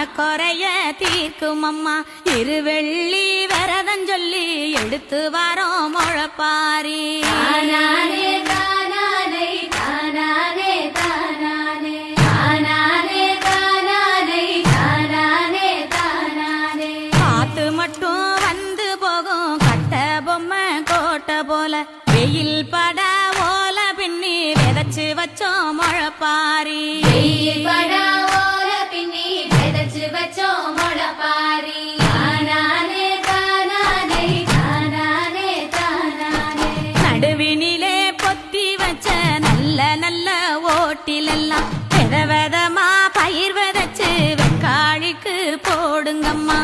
மனக்குறைய தீர்க்கும் அம்மா இருவெள்ளி விரதம் சொல்லி எடுத்து வரோம் முழப்பாரி. தானானே தானானே தானானே தானானே. தானானே தானானே தானானே தானானே. காத்து மட்டும் வந்து போகும். கட்ட பொம்மை கோட்டை போல. வெயில் பட ஓல பின்னி விதைச்சு வச்சோம் முழப்பாரி. வெயில் படா காட்டிலெல்லாம் வித விதமா பயிர் விதைச்சு வெக்காழிக்கு போடுங்கம்மா.